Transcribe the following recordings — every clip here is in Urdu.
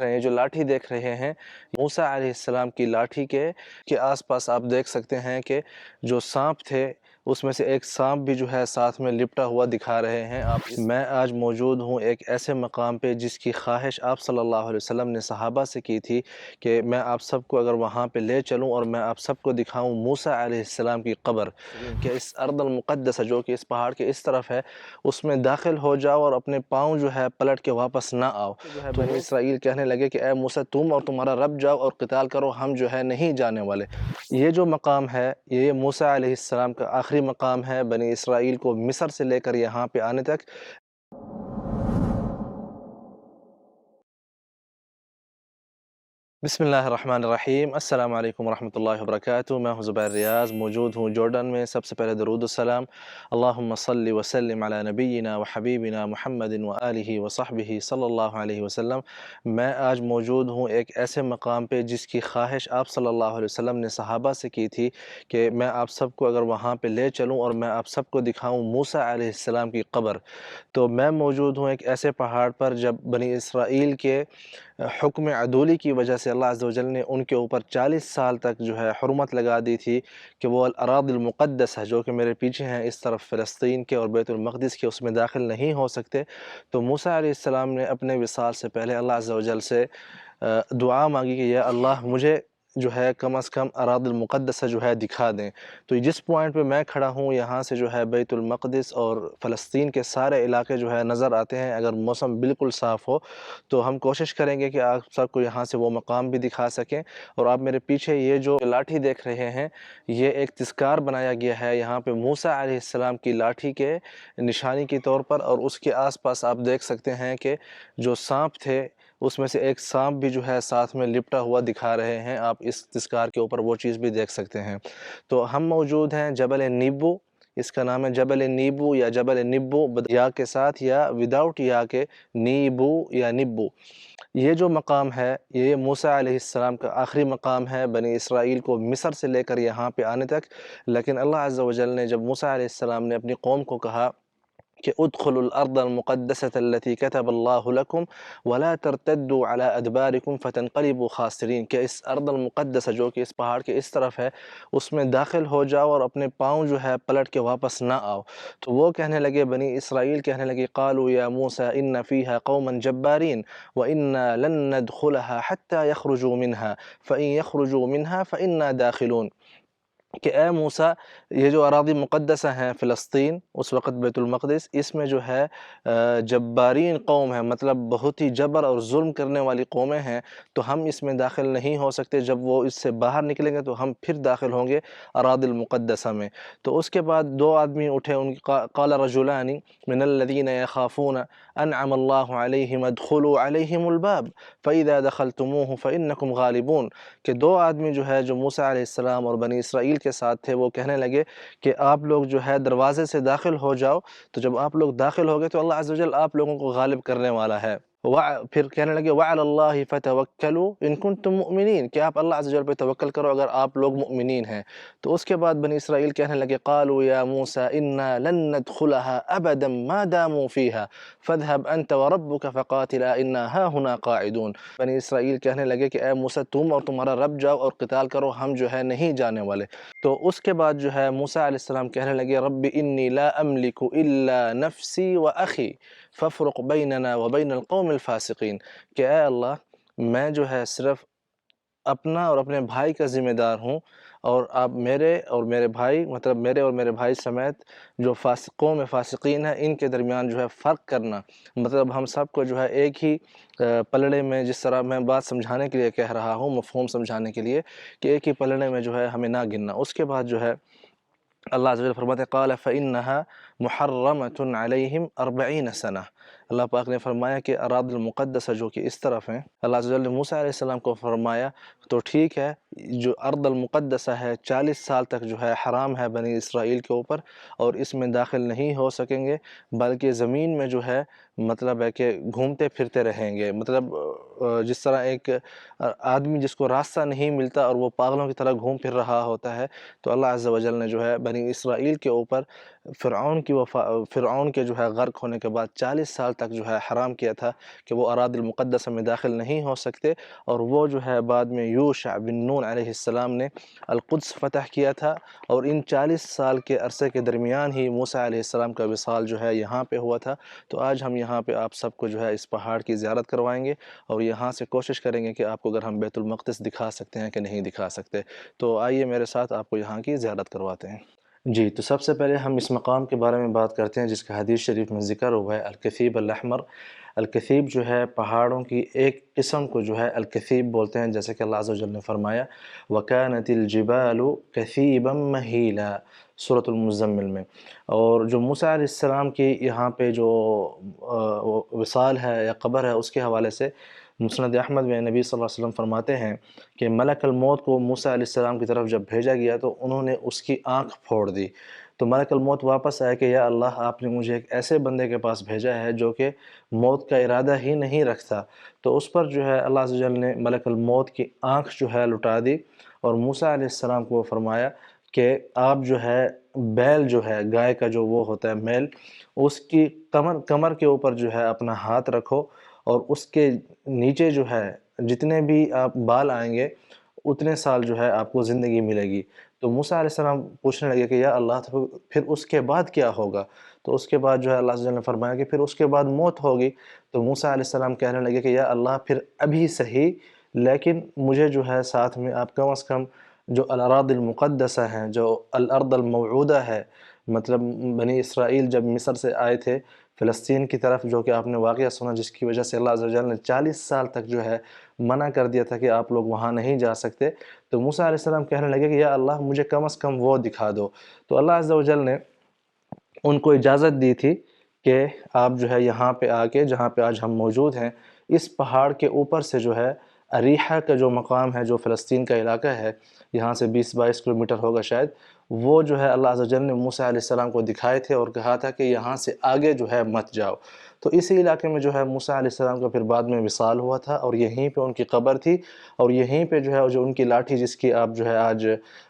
رہے ہیں، جو لاٹھی دیکھ رہے ہیں۔ موسیٰ علیہ السلام کی لاٹھی کے کے آس پاس آپ دیکھ سکتے ہیں کہ جو سانپ تھے اس میں سے ایک سانپ بھی جو ہے ساتھ میں لپٹا ہوا دکھا رہے ہیں۔ آپ میں آج موجود ہوں ایک ایسے مقام پہ جس کی خواہش آپ صلی اللہ علیہ وسلم نے صحابہ سے کی تھی کہ میں آپ سب کو اگر وہاں پہ لے چلوں اور میں آپ سب کو دکھاؤں موسیٰ علیہ السلام کی قبر کہ اس ارض المقدس جو کہ اس پہاڑ کے اس طرف ہے، اس میں داخل ہو جاؤ اور اپنے پاؤں جو ہے پلٹ کے واپس نہ آؤ۔ تو اسرائیل کہنے لگے کہ اے موسیٰ، تم اور تمہارا رب جاؤ اور قتال کرو، ہم جو ہے نہیں جانے والے۔ یہ جو مقام ہے، یہ موسیٰ علیہ السلام کا آخری مقام ہے بنی اسرائیل کو مصر سے لے کر یہاں پہ آنے تک۔ بسم اللہ الرحمن الرحیم۔ السلام علیکم ورحمۃ اللہ وبرکاتہ۔ میں ہوں زبیر ریاض، موجود ہوں جورڈن میں۔ سب سے پہلے درود السلام اللہم صلی وسلم علی نبینا و حبیبنا محمد و آلہ و صحبہ صلی اللہ علیہ وسلم۔ میں آج موجود ہوں ایک ایسے مقام پہ جس کی خواہش آپ صلی اللہ علیہ وسلم نے صحابہ سے کی تھی کہ میں آپ سب کو اگر وہاں پہ لے چلوں اور میں آپ سب کو دکھاؤں موسیٰ علیہ السلام کی قبر۔ تو میں موجود ہوں ایک ایسے پہاڑ پر جب بنی اسرائیل کے حکم عدولی کی وجہ سے اللہ عز و جل نے ان کے اوپر چالیس سال تک جو ہے حرمت لگا دی تھی کہ وہ الاراد المقدس ہے، جو کہ میرے پیچھے ہیں اس طرف فلسطین کے اور بیت المقدس کے، اس میں داخل نہیں ہو سکتے۔ تو موسیٰ علیہ السلام نے اپنے وصال سے پہلے اللہ عز و جل سے دعا مانگی کہ یا اللہ مجھے جو ہے کم از کم اراد المقدسہ جو ہے دکھا دیں۔ تو جس پوائنٹ پہ میں کھڑا ہوں، یہاں سے جو ہے بیت المقدس اور فلسطین کے سارے علاقے جو ہے نظر آتے ہیں۔ اگر موسم بالکل صاف ہو تو ہم کوشش کریں گے کہ آپ سب کو یہاں سے وہ مقام بھی دکھا سکیں۔ اور آپ میرے پیچھے یہ جو لاٹھی دیکھ رہے ہیں، یہ ایک تذکار بنایا گیا ہے۔ یہاں پہ موسیٰ علیہ السلام کی لاٹھی کے نشانی کے طور پر اور اس کے آس پاس آپ دیکھ سکتے ہیں کہ جو سانپ تھے اس میں سے ایک سانپ بھی جو ہے ساتھ میں لپٹا ہوا دکھا رہے ہیں۔ آپ اس تذکار کے اوپر وہ چیز بھی دیکھ سکتے ہیں۔ تو ہم موجود ہیں جبل نیبو۔ اس کا نام ہے جبل نیبو یا جبل نبو یا کے ساتھ یا وداؤٹ یا کے نیبو یا نبو یہ جو مقام ہے، یہ موسیٰ علیہ السلام کا آخری مقام ہے۔ بنی اسرائیل کو مصر سے لے کر یہاں پہ آنے تک۔ لیکن اللہ عز و جل نے جب موسیٰ علیہ السلام نے اپنی قوم کو کہا ادخلوا الأرض المقدسة التي كتب الله لكم ولا ترتدوا على أدباركم فتنقلبوا خاسرين. كيس ارض المقدسة جو كيس اس كيس کے اس طرف ہے اس میں داخل ہو جاؤ اور اپنے پاؤں جو ہے پلٹ کے واپس نہ آؤ۔ تو وہ کہنے لگے بنی اسرائیل کہنے لگے قالوا يا موسى إن فيها قوما جبارين وإنا لن ندخلها حتى يخرجوا منها فإن يخرجوا منها فإنا داخلون۔ کہ اے موسیٰ، یہ جو اراضی مقدسہ ہیں فلسطین، اس وقت بیت المقدس، اس میں جو ہے جبارین قوم ہے مطلب بہت ہی جبر اور ظلم کرنے والی قومیں ہیں، تو ہم اس میں داخل نہیں ہو سکتے۔ جب وہ اس سے باہر نکلیں گے تو ہم پھر داخل ہوں گے اراد المقدسہ میں۔ تو اس کے بعد دو آدمی اٹھے، ان کی قال رجلانی، من الذین یخافون انعم اللہ علیہم ادخلوا علیہم الباب فَإِذَا دَخَلْتُمُوهُ فَإِنَّكُمْ غَالِبُونَ۔ کہ دو آدمی جو ہے، جو موسیٰ علیہ السلام اور بنی اسرائیل کے ساتھ تھے، وہ کہنے لگے کہ آپ لوگ جو ہے دروازے سے داخل ہو جاؤ، تو جب آپ لوگ داخل ہو گئے تو اللہ عز و جل آپ لوگوں کو غالب کرنے والا ہے۔ پھر کہنے لگے وَعَلَى اللَّهِ فَتَوَكَّلُوا إِن كُنْتُم مُؤْمِنِينَ کہ آپ اللہ عز و جل پہ توکل کرو اگر آپ لوگ مؤمنین ہیں۔ تو اس کے بعد بنی اسرائیل کہنے لگے، قالوا یا موسیٰ إِنَّا لَن نَدْخُلَهَا أَبَدًا مَا دَامُوا فِيهَا فَاذْهَبْ أَنْتَ وَرَبُّكَ فَقَاتِلَا إِنَّا هَا هُنَا قَاعِدُونَ. بنی اسرائیل کہنے لگے کہ، اے موسیٰ، تم اور تمہارا رب جاؤ اور قتال کرو، ہم جو ہے نہیں جانے والے. تو اس کے بعد جو ہے موسیٰ علیہ السلام کہنے لگے، رب انی لا املک الا نفسی و اخی. ففرق بیننا و بین القوم الفاسقین۔ کہ اے اللہ، میں جو ہے صرف اپنا اور اپنے بھائی کا ذمہ دار ہوں اور آپ میرے اور میرے بھائی مطلب میرے اور میرے بھائی سمیت جو فاسقوں میں فاسقین ہیں، ان کے درمیان جو ہے فرق کرنا۔ مطلب ہم سب کو جو ہے ایک ہی پلڑے میں جس طرح میں بات سمجھانے کے لیے کہہ رہا ہوں، مفہوم سمجھانے کے لیے کہ ایک ہی پلڑے میں جو ہے ہمیں نہ گننا۔ اس کے بعد جو ہے اللہ عز و جل فرماتے قال، فإنها محرمة عليهم أربعين سنة۔ اللہ پاک نے فرمایا کہ اراد المقدسہ جو کہ اس طرف ہیں اللہ عز و جل نے موسیٰ علیہ السلام کو فرمایا، تو ٹھیک ہے، جو ارد المقدسہ ہے، چالیس سال تک جو ہے حرام ہے بنی اسرائیل کے اوپر اور اس میں داخل نہیں ہو سکیں گے، بلکہ زمین میں جو ہے مطلب ہے کہ گھومتے پھرتے رہیں گے۔ مطلب جس طرح ایک آدمی جس کو راستہ نہیں ملتا اور وہ پاگلوں کی طرح گھوم پھر رہا ہوتا ہے، تو اللہ عز و جل نے جو ہے بنی اسرائیل کے اوپر فرعون کی وفا، فرعون کے جو ہے غرق ہونے کے بعد چالیس سال تک جو ہے حرام کیا تھا کہ وہ اراد المقدس میں داخل نہیں ہو سکتے۔ اور وہ جو ہے بعد میں یوشع بن نون علیہ السلام نے القدس فتح کیا تھا۔ اور ان چالیس سال کے عرصے کے درمیان ہی موسیٰ علیہ السلام کا وصال جو ہے یہاں پہ ہوا تھا۔ تو آج ہم یہاں یہاں پہ آپ سب کو جو ہے اس پہاڑ کی زیارت کروائیں گے اور یہاں سے کوشش کریں گے کہ آپ کو اگر ہم بیت المقدس دکھا سکتے ہیں کہ نہیں دکھا سکتے۔ تو آئیے میرے ساتھ آپ کو یہاں کی زیارت کرواتے ہیں۔ جی تو سب سے پہلے ہم اس مقام کے بارے میں بات کرتے ہیں جس کا حدیث شریف میں ذکر ہوا ہے، الکفیب الحمر الکثیب جو ہے پہاڑوں کی ایک قسم کو جو ہے الکثیب بولتے ہیں، جیسے کہ اللہ عز و جل نے فرمایا، وَكَانَتِ الْجِبَالُ كَثِيبًا مَحِيلًا صورت المزمل میں۔ اور جو موسیٰ علیہ السلام کی یہاں پہ جو وصال ہے یا قبر ہے، اس کے حوالے سے مسند احمد میں نبی صلی اللہ علیہ وسلم فرماتے ہیں کہ ملک الموت کو موسیٰ علیہ السلام کی طرف جب بھیجا گیا تو انہوں نے اس کی آنکھ پھوڑ دی۔ تو ملک الموت واپس آیا کہ یا اللہ، آپ نے مجھے ایک ایسے بندے کے پاس بھیجا ہے جو کہ موت کا ارادہ ہی نہیں رکھتا۔ تو اس پر جو ہے اللہ عز نے ملک الموت کی آنکھ جو ہے لٹا دی اور موسیٰ علیہ السلام کو وہ فرمایا کہ آپ جو ہے بیل جو ہے، گائے کا جو وہ ہوتا ہے میل، اس کی کمر کمر کے اوپر جو ہے اپنا ہاتھ رکھو اور اس کے نیچے جو ہے جتنے بھی آپ بال آئیں گے، اتنے سال جو ہے آپ کو زندگی ملے گی۔ تو موسیٰ علیہ السلام پوچھنے لگے کہ یا اللہ، تو پھر اس کے بعد کیا ہوگا؟ تو اس کے بعد جو ہے اللہ نے فرمایا کہ پھر اس کے بعد موت ہوگی۔ تو موسیٰ علیہ السلام کہنے لگے کہ یا اللہ، پھر ابھی صحیح، لیکن مجھے جو ہے ساتھ میں آپ کم از کم جو الاراد المقدسہ ہیں، جو الارض الموعودہ ہے مطلب بنی اسرائیل جب مصر سے آئے تھے، فلسطین کی طرف جو کہ آپ نے واقعہ سنا، جس کی وجہ سے اللہ عز و جل نے چالیس سال تک جو ہے منع کر دیا تھا کہ آپ لوگ وہاں نہیں جا سکتے۔ تو موسیٰ علیہ السلام کہنے لگے کہ یا اللہ مجھے کم از کم وہ دکھا دو۔ تو اللہ عز و جل نے ان کو اجازت دی تھی کہ آپ جو ہے یہاں پہ آ کے، جہاں پہ آج ہم موجود ہیں، اس پہاڑ کے اوپر سے جو ہے اریحہ کا جو مقام ہے، جو فلسطین کا علاقہ ہے، یہاں سے بیس بائیس کلومیٹر ہوگا شاید وہ جو ہے اللہ عز و جل نے موسیٰ علیہ السلام کو دکھائے تھے اور کہا تھا کہ یہاں سے آگے جو ہے مت جاؤ۔ تو اسی علاقے میں جو ہے موسیٰ علیہ السلام کا پھر بعد میں وصال ہوا تھا اور یہیں پہ ان کی قبر تھی اور یہیں پہ جو ہے جو ان کی لاٹھی جس کی آپ جو ہے آج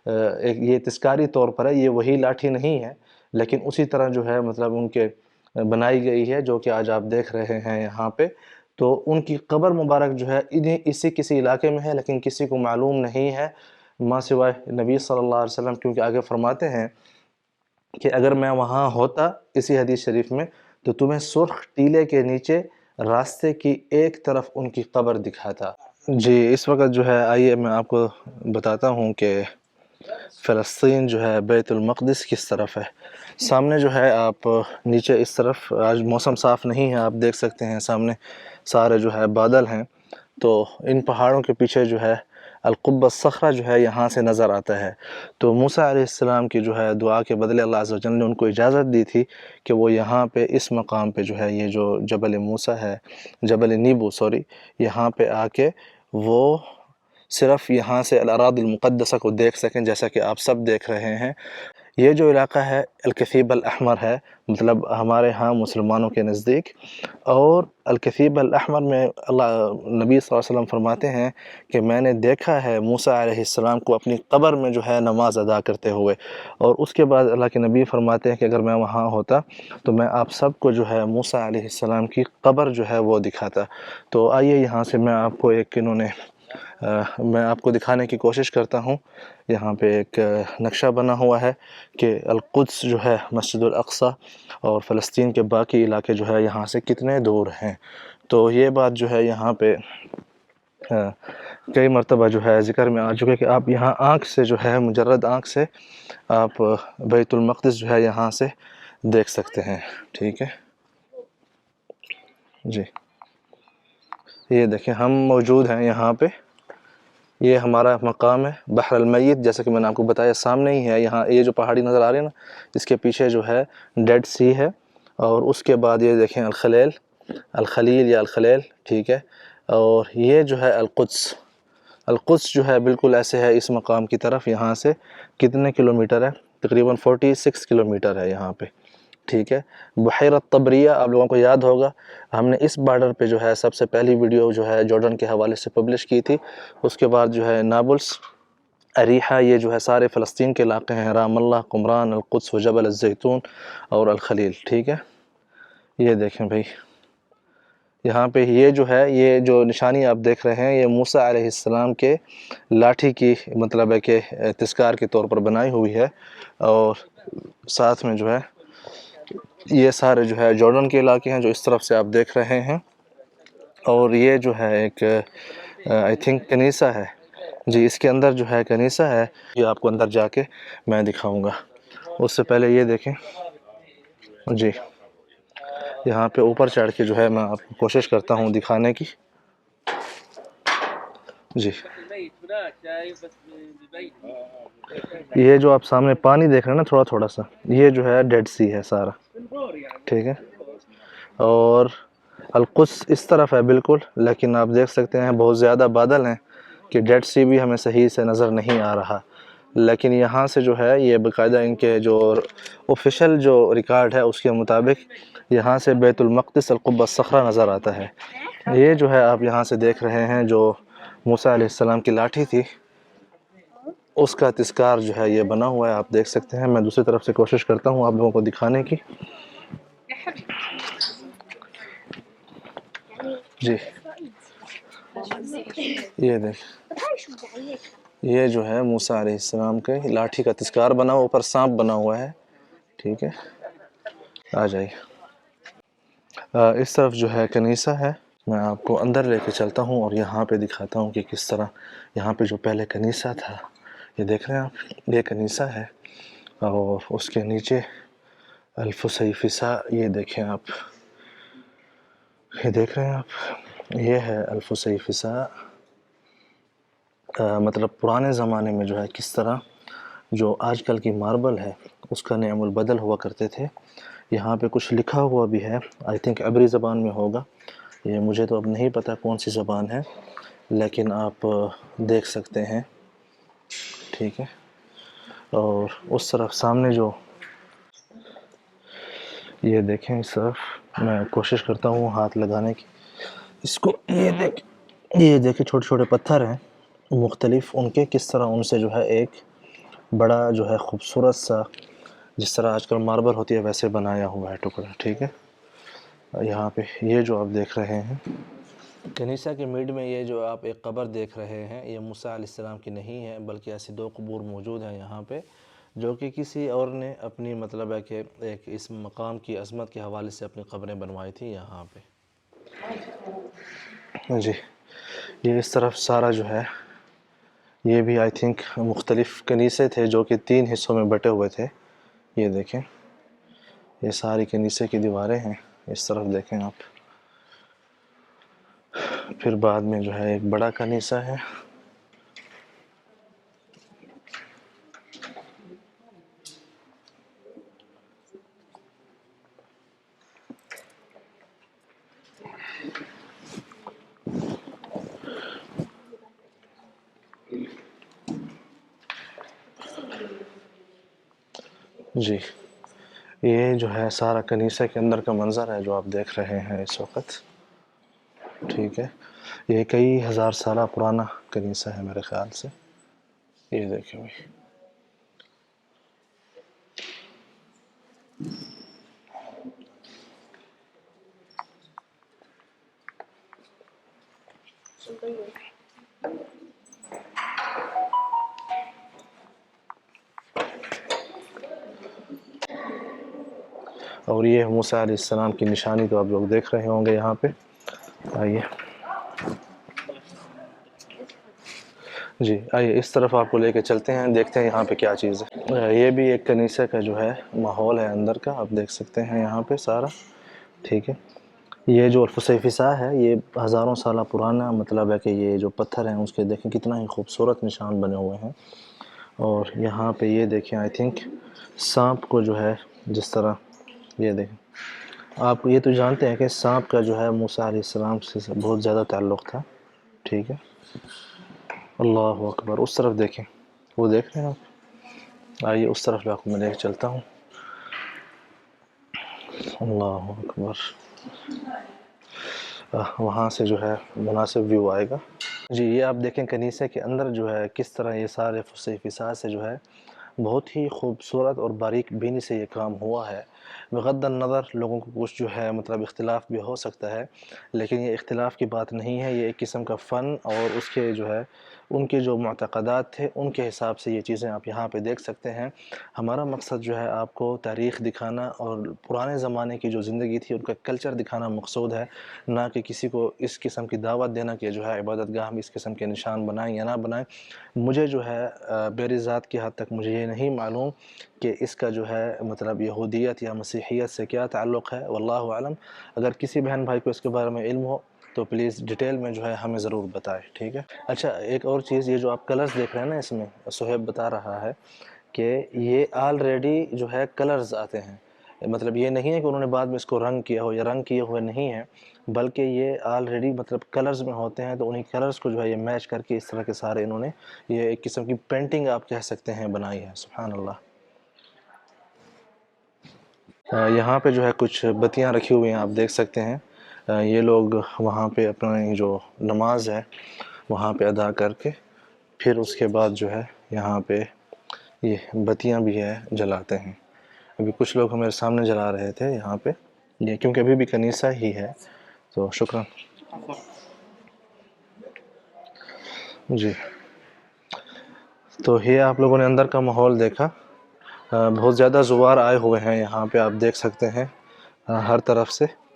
ایک یہ تسکاری طور پر ہے، یہ وہی لاٹھی نہیں ہے، لیکن اسی طرح جو ہے مطلب ان کے بنائی گئی ہے جو کہ آج آپ دیکھ رہے ہیں یہاں پہ۔ تو ان کی قبر مبارک جو ہے انہیں اسی کسی علاقے میں ہے، لیکن کسی کو معلوم نہیں ہے۔ ماں سوائے نبی صلی اللہ علیہ وسلم، کیونکہ آگے فرماتے ہیں کہ اگر میں وہاں ہوتا اسی حدیث شریف میں، تو تمہیں سرخ ٹیلے کے نیچے راستے کی ایک طرف ان کی قبر دکھاتا۔ جی اس وقت جو ہے، آئیے میں آپ کو بتاتا ہوں کہ فلسطین جو ہے، بیت المقدس کس طرف ہے۔ سامنے جو ہے، آپ نیچے اس طرف، آج موسم صاف نہیں ہے، آپ دیکھ سکتے ہیں سامنے سارے جو ہے بادل ہیں۔ تو ان پہاڑوں کے پیچھے جو ہے القب الصخرہ جو ہے یہاں سے نظر آتا ہے۔ تو موسیٰ علیہ السلام کی جو ہے دعا کے بدلے اللہ عز و جل نے ان کو اجازت دی تھی کہ وہ یہاں پہ اس مقام پہ جو ہے یہ جو جبل موسیٰ ہے، جبل نیبو، سوری، یہاں پہ آ کے وہ صرف یہاں سے الاراد المقدسہ کو دیکھ سکیں جیسا کہ آپ سب دیکھ رہے ہیں۔ یہ جو علاقہ ہے، الکثیب الاحمر ہے مطلب ہمارے ہاں مسلمانوں کے نزدیک، اور الکثیب الاحمر میں اللہ، نبی صلی اللہ علیہ وسلم فرماتے ہیں کہ میں نے دیکھا ہے موسیٰ علیہ السلام کو اپنی قبر میں جو ہے نماز ادا کرتے ہوئے۔ اور اس کے بعد اللہ کے نبی فرماتے ہیں کہ اگر میں وہاں ہوتا تو میں آپ سب کو جو ہے موسیٰ علیہ السلام کی قبر جو ہے وہ دکھاتا۔ تو آئیے یہاں سے میں آپ کو ایک انہوں نے میں آپ کو دکھانے کی کوشش کرتا ہوں۔ یہاں پہ ایک نقشہ بنا ہوا ہے کہ القدس جو ہے مسجد الاقصی اور فلسطین کے باقی علاقے جو ہے یہاں سے کتنے دور ہیں۔ تو یہ بات جو ہے یہاں پہ کئی مرتبہ جو ہے ذکر میں آ چکے کہ آپ یہاں آنکھ سے جو ہے، مجرد آنکھ سے آپ بیت المقدس جو ہے یہاں سے دیکھ سکتے ہیں۔ ٹھیک ہے؟ جی۔ یہ دیکھیں، ہم موجود ہیں یہاں پہ۔ یہ ہمارا مقام ہے، بحر المیت جیسا کہ میں نے آپ کو بتایا، سامنے ہی ہے۔ یہاں یہ جو پہاڑی نظر آ رہی ہے نا، اس کے پیچھے جو ہے ڈیڈ سی ہے۔ اور اس کے بعد یہ دیکھیں الخلیل الخلیل یا الخلیل، ٹھیک ہے۔ اور یہ جو ہے القدس۔ القدس جو ہے بالکل ایسے ہے اس مقام کی طرف، یہاں سے کتنے کلومیٹر ہے؟ تقریباً فورٹی سکس کلومیٹر ہے یہاں پہ۔ ٹھیک ہے۔ بحیرت طبریہ آپ لوگوں کو یاد ہوگا، ہم نے اس بارڈر پہ جو ہے سب سے پہلی ویڈیو جو ہے جارڈن کے حوالے سے پبلش کی تھی۔ اس کے بعد جو ہے نابلس، اریحہ، یہ جو ہے سارے فلسطین کے علاقے ہیں، رام اللہ، قمران، القدس و جبل الزیتون اور الخلیل، ٹھیک ہے۔ یہ دیکھیں بھائی۔ یہاں پہ یہ جو ہے، یہ جو نشانی آپ دیکھ رہے ہیں، یہ موسیٰ علیہ السلام کے لاٹھی کی مطلب ہے کہ تذکار کے طور پر بنائی ہوئی ہے۔ اور ساتھ میں جو ہے یہ سارے جو ہے جارڈن کے علاقے ہیں جو اس طرف سے آپ دیکھ رہے ہیں۔ اور یہ جو ہے ایک، آئی تھنک کنیسہ ہے۔ جی اس کے اندر جو ہے کنیسہ ہے۔ یہ آپ کو اندر جا کے میں دکھاؤں گا۔ اس سے پہلے یہ دیکھیں۔ جی یہاں پہ اوپر چڑھ کے جو ہے میں آپ کو کوشش کرتا ہوں دکھانے کی۔ جی۔ یہ جو آپ سامنے پانی دیکھ رہے ہیں نا، تھوڑا تھوڑا سا، یہ جو ہے ڈیڈ سی ہے سارا۔ ٹھیک ہے۔ اور القدس اس طرف ہے بالکل، لیکن آپ دیکھ سکتے ہیں بہت زیادہ بادل ہیں کہ ڈیڈ سی بھی ہمیں صحیح سے نظر نہیں آ رہا۔ لیکن یہاں سے جو ہے، یہ باقاعدہ ان کے جو آفیشل جو ریکارڈ ہے اس کے مطابق یہاں سے بیت المقدس القبہ صخرہ نظر آتا ہے۔ یہ جو ہے آپ یہاں سے دیکھ رہے ہیں جو موسیٰ علیہ السلام کی لاٹھی تھی۔ اس کا تذکار جو ہے یہ بنا ہوا ہے، آپ دیکھ سکتے ہیں۔ میں دوسری طرف سے کوشش کرتا ہوں آپ لوگوں کو دکھانے کی۔ جی۔ یہ دیکھ۔ یہ جو ہے موسیٰ علیہ السلام کے لاٹھی کا تذکار بنا ہوا اوپر سانپ بنا ہوا ہے۔ ٹھیک ہے۔ آ جائیے۔ اس طرف جو ہے کنیسہ ہے۔ میں آپ کو اندر لے کے چلتا ہوں اور یہاں پہ دکھاتا ہوں کہ کس طرح یہاں پہ جو پہلے کنیسہ تھا، یہ دیکھ رہے ہیں آپ؟ یہ کنیسہ ہے اور اس کے نیچے الفسیفسا یہ دیکھیں آپ۔ یہ دیکھ رہے ہیں آپ؟ یہ ہے الفسیفسا مطلب پرانے زمانے میں جو ہے، کس طرح جو آج کل کی ماربل ہے، اس کا نعم البدل ہوا کرتے تھے۔ یہاں پہ کچھ لکھا ہوا بھی ہے۔ آئی تھنک عبری زبان میں ہوگا۔ یہ مجھے تو اب نہیں پتہ کون سی زبان ہے، لیکن آپ دیکھ سکتے ہیں۔ ٹھیک ہے۔ اور اس طرف سامنے جو یہ دیکھیں، اس طرف میں کوشش کرتا ہوں ہاتھ لگانے کی۔ اس کو یہ دیکھ، یہ دیکھیں، چھوٹے چھوٹے پتھر ہیں، مختلف ان کے کس طرح ان سے جو ہے ایک بڑا جو ہے خوبصورت سا، جس طرح آج کل ماربل ہوتی ہے، ویسے بنایا ہوا ہے ٹکڑا۔ ٹھیک ہے۔ یہاں پہ یہ جو آپ دیکھ رہے ہیں۔ کنیسہ کے میڈ میں یہ جو آپ ایک قبر دیکھ رہے ہیں یہ موسیٰ علیہ السلام کی نہیں ہے بلکہ ایسی دو قبور موجود ہیں یہاں پہ جو کہ کسی اور نے اپنی مطلب ہے کہ ایک اس مقام کی عظمت کے حوالے سے اپنی قبریں بنوائی تھی یہاں پہ۔ جی یہ اس طرف سارا جو ہے یہ بھی آئی تھنک مختلف کنیسے تھے جو کہ تین حصوں میں بٹے ہوئے تھے۔ یہ دیکھیں یہ ساری کنیسے کی دیواریں ہیں۔ اس طرف دیکھیں آپ۔ پھر بعد میں جو ہے ایک بڑا کنیسہ ہے۔ جی۔ یہ جو ہے سارا کنیسہ کے اندر کا منظر ہے جو آپ دیکھ رہے ہیں اس وقت۔ ٹھیک ہے۔ یہ کئی ہزار سالہ پرانا کنیسہ ہے میرے خیال سے۔ یہ دیکھیں بھائی۔ اور یہ موسیٰ علیہ السلام کی نشانی تو آپ لوگ دیکھ رہے ہوں گے یہاں پہ۔ آئیے۔ جی آئیے، اس طرف آپ کو لے کے چلتے ہیں، دیکھتے ہیں یہاں پہ کیا چیز ہے۔ یہ بھی ایک کنیسے کا جو ہے ماحول ہے اندر کا، آپ دیکھ سکتے ہیں یہاں پہ سارا۔ ٹھیک ہے۔ یہ جو الفسیفسا ہے، یہ ہزاروں سالہ پرانا مطلب ہے کہ یہ جو پتھر ہیں، اس کے دیکھیں کتنا ہی خوبصورت نشان بنے ہوئے ہیں۔ اور یہاں پہ یہ دیکھیں آئی تھنک سانپ کو جو ہے جس طرح یہ دیکھیں۔ آپ یہ تو جانتے ہیں کہ سانپ کا جو ہے موسیٰ علیہ السلام سے بہت زیادہ تعلق تھا، ٹھیک ہے۔ اللہ اکبر، اس طرف دیکھیں۔ وہ دیکھ رہے ہیں آپ۔ آئیے اس طرف آپ میں لے کے چلتا ہوں۔ اللہ اکبر۔ وہاں سے جو ہے مناسب ویو آئے گا۔ جی یہ آپ دیکھیں کنیسے کے اندر جو ہے کس طرح یہ سارے فصح فساد سے جو ہے بہت ہی خوبصورت اور باریک بینی سے یہ کام ہوا ہے۔ بغض النظر لوگوں کو کچھ جو ہے مطلب اختلاف بھی ہو سکتا ہے، لیکن یہ اختلاف کی بات نہیں ہے، یہ ایک قسم کا فن اور اس کے جو ہے ان کے جو معتقدات تھے، ان کے حساب سے یہ چیزیں آپ یہاں پہ دیکھ سکتے ہیں۔ ہمارا مقصد جو ہے آپ کو تاریخ دکھانا اور پرانے زمانے کی جو زندگی تھی، ان کا کلچر دکھانا مقصود ہے۔ نہ کہ کسی کو اس قسم کی دعوت دینا کہ جو ہے عبادت گاہ میں اس قسم کے نشان بنائیں یا نہ بنائیں۔ مجھے جو ہے میری ذات کی حد تک مجھے یہ نہیں معلوم کہ اس کا جو ہے مطلب یہودیت یا مسیحیت سے کیا تعلق ہے۔ واللہ عالم اگر کسی بہن بھائی کو اس کے بارے میں علم ہو تو پلیز ڈیٹیل میں جو ہے ہمیں ضرور بتائے ٹھیک ہے؟ اچھا ایک اور چیز، یہ جو آپ کلرز دیکھ رہے ہیں نا اس میں صہیب بتا رہا ہے کہ یہ آلریڈی جو ہے کلرز آتے ہیں۔ مطلب یہ نہیں ہے کہ انہوں نے بعد میں اس کو رنگ کیا ہو یا رنگ کیے ہوئے نہیں ہیں، بلکہ یہ آلریڈی مطلب کلرز میں ہوتے ہیں تو انہیں کلرز کو جو ہے یہ میچ کر کے اس طرح کے سارے انہوں نے یہ ایک قسم کی پینٹنگ آپ کہہ سکتے ہیں بنائی ہے۔ سبحان اللہ۔ یہاں پہ جو ہے کچھ بتیاں رکھی ہوئی ہیں، آپ دیکھ سکتے ہیں۔ یہ لوگ وہاں پہ اپنی جو نماز ہے، وہاں پہ ادا کر کے پھر اس کے بعد جو ہے یہاں پہ یہ بتیاں بھی ہے، جلاتے ہیں۔ ابھی کچھ لوگ ہمارے سامنے جلا رہے تھے یہاں پہ، یہ کیونکہ ابھی بھی کنیسہ ہی ہے۔ تو شکراً۔ جی۔ تو یہ آپ لوگوں نے اندر کا ماحول دیکھا۔ بہت زیادہ زوار آئے ہوئے ہیں یہاں پہ، آپ دیکھ سکتے ہیں ہر طرف سے۔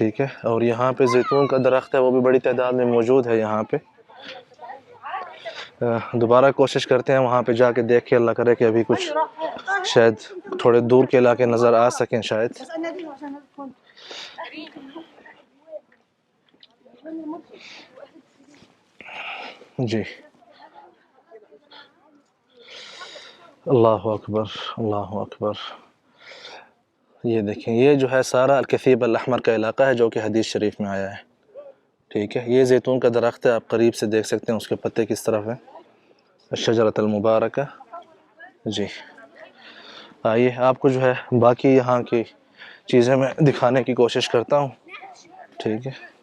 ٹھیک ہے۔ اور یہاں پہ زیتون کا درخت ہے، وہ بھی بڑی تعداد میں موجود ہے یہاں پہ۔ دوبارہ کوشش کرتے ہیں وہاں پہ جا کے دیکھ کے اللہ کرے کہ ابھی کچھ شاید تھوڑے دور کے علاقے نظر آ سکیں شاید۔ جی۔ اللہ اکبر اللہ اکبر۔ یہ دیکھیں، یہ جو ہے سارا الکثیب الاحمر کا علاقہ ہے جو کہ حدیث شریف میں آیا ہے۔ ٹھیک ہے، یہ زیتون کا درخت ہے، آپ قریب سے دیکھ سکتے ہیں اس کے پتے کس طرف ہیں۔ شجرت المبارکہ۔ جی۔ آئیے، آپ کو جو ہے باقی یہاں کی چیزیں میں دکھانے کی کوشش کرتا ہوں۔ ٹھیک ہے۔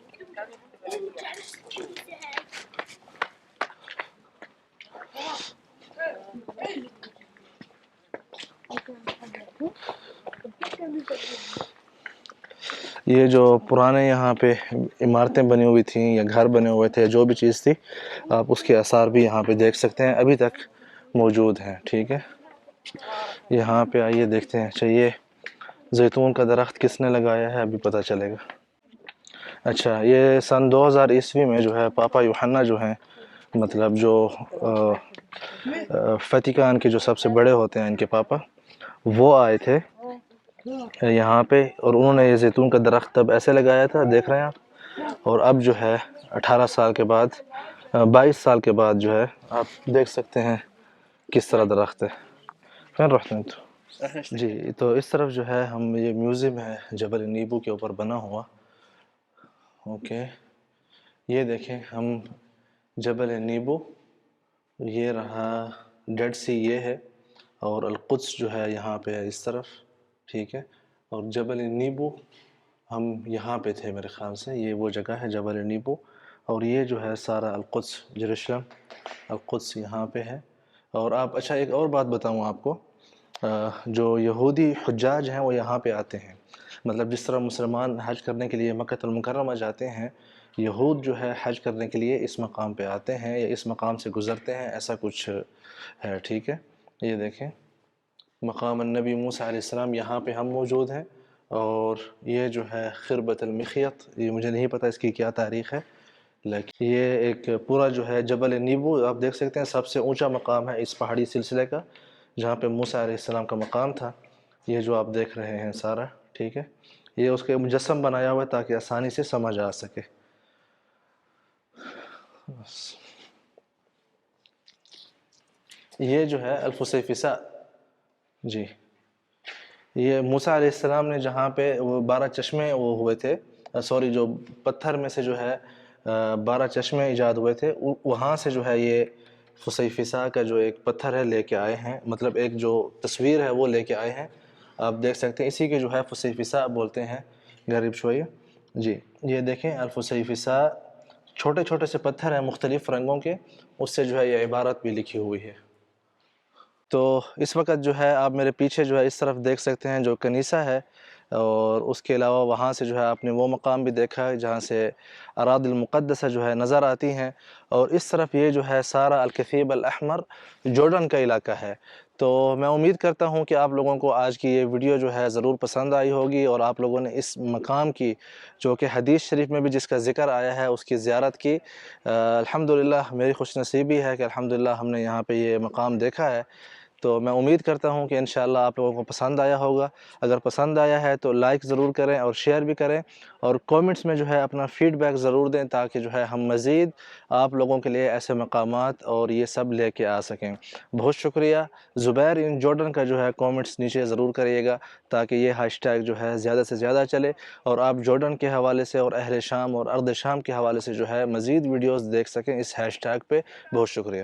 یہ جو پرانے یہاں پہ عمارتیں بنی ہوئی تھیں یا گھر بنے ہوئے تھے جو بھی چیز تھی، آپ اس کے اثار بھی یہاں پہ دیکھ سکتے ہیں، ابھی تک موجود ہیں، ٹھیک ہے؟ یہاں پہ آئیے دیکھتے ہیں اچھا یہ زیتون کا درخت کس نے لگایا ہے؟ ابھی پتہ چلے گا۔ اچھا یہ سن دو ہزار عیسوی میں جو ہے پاپا یوحنا جو ہیں مطلب جو فتیقان کے جو سب سے بڑے ہوتے ہیں ان کے پاپا، وہ آئے تھے۔ یہاں پہ اور انہوں نے یہ زیتون کا درخت تب ایسے لگایا تھا دیکھ رہے ہیں آپ؟ اور اب جو ہے اٹھارہ سال کے بعد بائیس سال کے بعد جو ہے آپ دیکھ سکتے ہیں کس طرح درخت ہے۔ پھر رہتے ہیں تو۔ جی تو اس طرف جو ہے ہم یہ میوزیم ہے جبل نیبو کے اوپر بنا ہوا۔ اوکے۔ یہ دیکھیں ہم جبل نیبو یہ رہا ڈیڈ سی یہ ہے اور القدس جو ہے یہاں پہ اس طرف۔ ٹھیک ہے۔ اور جبل نیبو، ہم یہاں پہ تھے میرے خیال سے، یہ وہ جگہ ہے جبل نیبو۔ اور یہ جو ہے سارا القدس جرشلم القدس یہاں پہ ہے۔ اور آپ اچھا ایک اور بات بتاؤں آپ کو۔ جو یہودی حجاج ہیں، وہ یہاں پہ آتے ہیں۔ مطلب جس طرح مسلمان حج کرنے کے لیے مکہ المکرمہ جاتے ہیں، یہود جو ہے حج کرنے کے لیے اس مقام پہ آتے ہیں یا اس مقام سے گزرتے ہیں، ایسا کچھ ہے، ٹھیک ہے۔ یہ دیکھیں۔ مقام النبی موسیٰ علیہ السلام یہاں پہ ہم موجود ہیں اور یہ جو ہے خربت المخیط، یہ مجھے نہیں پتہ اس کی کیا تاریخ ہے، لیکن یہ ایک پورا جو ہے جبل نیبو، آپ دیکھ سکتے ہیں سب سے اونچا مقام ہے اس پہاڑی سلسلے کا، جہاں پہ موسیٰ علیہ السلام کا مقام تھا۔ یہ جو آپ دیکھ رہے ہیں سارا، ٹھیک ہے؟ یہ اس کے مجسم بنایا ہوا ہے تاکہ آسانی سے سمجھ آ سکے۔ یہ جو ہے الفسیفسا جی۔ یہ موسیٰ علیہ السلام نے جہاں پہ وہ بارہ چشمے وہ ہوئے تھے، سوری، جو پتھر میں سے جو ہے بارہ چشمے ایجاد ہوئے تھے وہاں سے جو ہے یہ فسیفسا کا جو ایک پتھر ہے لے کے آئے ہیں۔ مطلب ایک جو تصویر ہے وہ لے کے آئے ہیں۔ آپ دیکھ سکتے ہیں، اسی کے جو ہے فسیفسا بولتے ہیں۔ غریب شویہ جی یہ دیکھیں الفسیفسا چھوٹے چھوٹے سے پتھر ہیں مختلف رنگوں کے، اس سے جو ہے یہ عبارت بھی لکھی ہوئی ہے۔ تو اس وقت جو ہے آپ میرے پیچھے جو ہے اس طرف دیکھ سکتے ہیں جو کنیسہ ہے اور اس کے علاوہ وہاں سے جو ہے آپ نے وہ مقام بھی دیکھا ہے جہاں سے اراد المقدسہ جو ہے نظر آتی ہیں اور اس طرف یہ جو ہے سارا الکثیب الاحمر جورڈن کا علاقہ ہے۔ تو میں امید کرتا ہوں کہ آپ لوگوں کو آج کی یہ ویڈیو جو ہے ضرور پسند آئی ہوگی اور آپ لوگوں نے اس مقام کی جو کہ حدیث شریف میں بھی جس کا ذکر آیا ہے اس کی زیارت کی۔ الحمدللہ میری خوش نصیبی ہے کہ الحمدللہ ہم نے یہاں پہ یہ مقام دیکھا ہے۔ تو میں امید کرتا ہوں کہ انشاءاللہ آپ لوگوں کو پسند آیا ہوگا۔ اگر پسند آیا ہے تو لائک ضرور کریں اور شیئر بھی کریں اور کومنٹس میں جو ہے اپنا فیڈ بیک ضرور دیں تاکہ جو ہے ہم مزید آپ لوگوں کے لیے ایسے مقامات اور یہ سب لے کے آ سکیں۔ بہت شکریہ۔ زبیر ان جورڈن کا جو ہے کومنٹس نیچے ضرور کریے گا تاکہ یہ ہیش ٹیگ جو ہے زیادہ سے زیادہ چلے اور آپ جورڈن کے حوالے سے اور اہل شام اور ارد شام کے حوالے سے جو ہے مزید ویڈیوز دیکھ سکیں اس ہیش ٹیگ پہ۔ بہت شکریہ۔